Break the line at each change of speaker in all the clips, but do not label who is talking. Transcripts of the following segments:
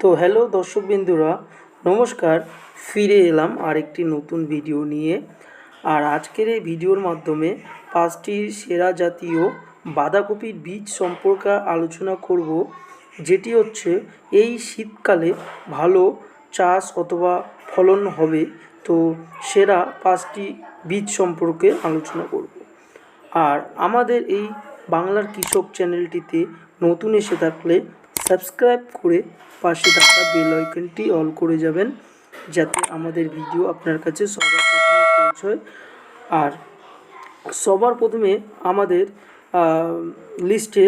তো হ্যালো দর্শকবিন্দুরা, নমস্কার, ফিরে এলাম আরেকটি নতুন ভিডিও নিয়ে। আর আজকের এই ভিডিওর মাধ্যমে পাঁচটি সেরা জাতীয় বাঁধাকপির বীজ সম্পর্কে আলোচনা করব, যেটি হচ্ছে এই শীতকালে ভালো চাষ অথবা ফলন হবে। তো সেরা পাঁচটি বীজ সম্পর্কে আলোচনা করব। আর আমাদের এই বাংলার কৃষক চ্যানেলটিতে নতুন এসে থাকলে সাবস্ক্রাইব করে পাশে থাকা বেল আইকনটি অল করে যাবেন, যাতে আমাদের ভিডিও আপনার কাছে সবার প্রথমে পৌঁছয়। আর সবার প্রথমে আমাদের লিস্টে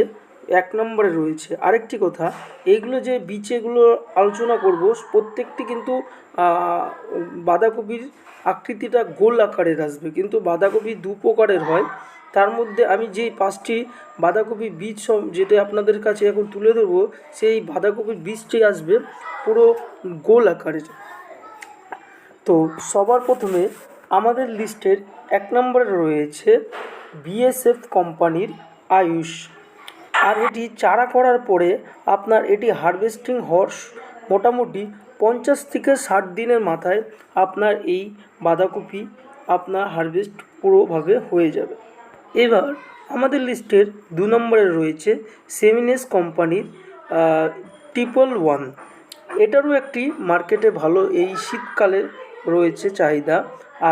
এক নম্বরে রয়েছে আরেকটি কথা এইগুলো যে বীজেগুলো আলোচনা করব, প্রত্যেকটি কিন্তু বাঁধাকপির আকৃতিটা গোল আকারের আসবে, কিন্তু বাঁধাকপি দু প্রকারের হয়। তার মধ্যে আমি যেই পাঁচটি বাঁধাকপি বীজ যেটা আপনাদের কাছে এখন তুলে ধরবো, সেই বাঁধাকপির বীজটি আসবে পুরো গোল আকারের। তো সবার প্রথমে আমাদের লিস্টের এক নম্বরে রয়েছে বিএসএফ কোম্পানির আয়ুষ। আর এটি চারা করার পরে আপনার এটি হারভেস্টিং হর্স মোটামুটি পঞ্চাশ থেকে ষাট দিনের মাথায় আপনার এই বাঁধাকপি আপনার হারভেস্ট পুরোভাবে হয়ে যাবে। এবার আমাদের লিস্টের দু নম্বরে রয়েছে সেমিনেস কোম্পানির ট্রিপল ওয়ান এটারও একটি মার্কেটে ভালো এই শীতকালে রয়েছে চাহিদা।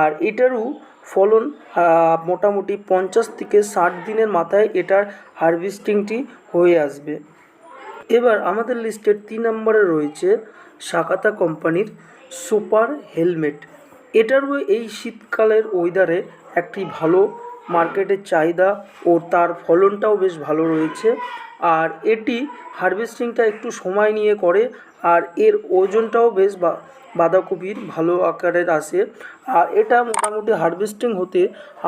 আর এটারও ফলন মোটামুটি পঞ্চাশ থেকে ষাট দিনের মাথায় এটার হারভেস্টিংটি হয়ে আসবে। এবার আমাদের লিস্টের তিন নম্বরে রয়েছে সাকাতা কোম্পানির সুপার হেলমেট। এটারও এই শীতকালের ওয়েদারে একটি ভালো মার্কেটের চাহিদা ও তার ফলনটাও বেশ ভালো রয়েছে। আর এটি হারভেস্টিংটা একটু সময় নিয়ে করে, আর এর ওজনটাও বেশ বাঁধাকপির ভালো আকারের আসে। আর এটা মোটামুটি হারভেস্টিং হতে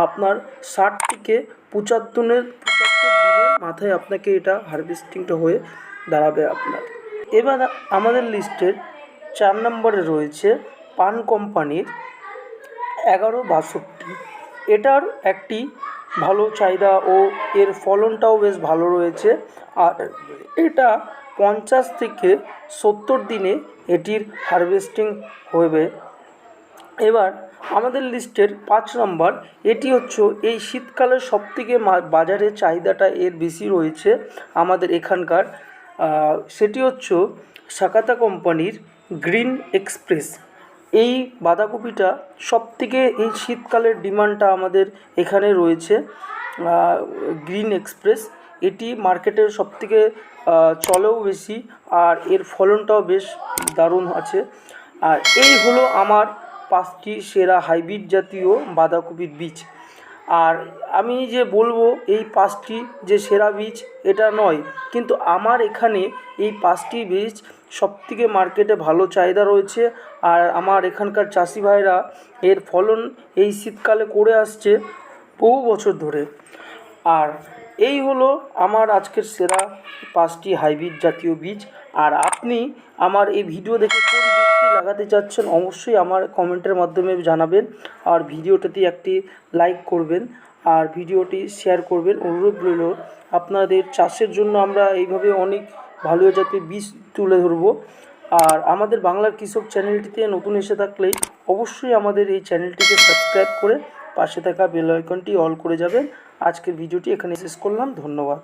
আপনার ষাট থেকে পঁচাত্তরের, পঁচাত্তর দিনের মাথায় আপনাকে এটা হারভেস্টিংটা হয়ে দাঁড়াবে আপনার। এবার আমাদের লিস্টের চার নম্বরে রয়েছে পান কোম্পানির এগারো বাষট্টি। এটার একটি ভালো চাহিদা ও এর ফলনটাও বেশ ভালো রয়েছে। আর এটা পঞ্চাশ থেকে সত্তর দিনে এটির হারভেস্টিং হবে। এবার আমাদের লিস্টের পাঁচ নম্বর, এটি হচ্ছে এই শীতকালের সবথেকে বাজারে চাহিদাটা এর বেশি রয়েছে আমাদের এখানকার। সেটি হচ্ছে সাকাতা কোম্পানির গ্রিন এক্সপ্রেস। এই বাঁধাকপিটা সবথেকে এই শীতকালের ডিমান্ডটা আমাদের এখানে রয়েছে গ্রিন এক্সপ্রেস। এটি মার্কেটের সবথেকে চলেও বেশি আর এর ফলনটাও বেশ দারুণ আছে। আর এই হলো আমার পাঁচটি সেরা হাইব্রিড জাতীয় বাঁধাকপির বীজ। আর আমি যে বলব, এই পাঁচটি যে সেরা বীজ, এটা নয়, কিন্তু আমার এখানে এই পাঁচটি বীজ সবথেকে মার্কেটে ভালো চাহিদা রয়েছে। আর আমার এখানকার চাষি ভাইরা এর ফলন এই শীতকালে করে আসছে বহু বছর ধরে। আর এই হলো আমার আজকের সেরা পাঁচটি হাইব্রিড জাতীয় বীজ। আর আপনি আমার এই ভিডিও দেখে কোন বীজটি লাগাতে চাচ্ছেন অবশ্যই আমার কমেন্টের মাধ্যমে জানাবেন। আর ভিডিওটাতে একটি লাইক করবেন আর ভিডিওটি শেয়ার করবেন। অনুরোধ রইল আপনাদের চাষের জন্য আমরা এইভাবে অনেক ভালো জাতের বীজ তুলে ধরবো। আর আমাদের বাংলার কৃষক চ্যানেলটিতে নতুন এসে থাকলে অবশ্যই আমাদের এই চ্যানেলটিকে সাবস্ক্রাইব করে পাশে থাকা বেল আইকনটি অল করে যাবেন। আজকের ভিডিওটি এখানে শেষ করলাম। ধন্যবাদ।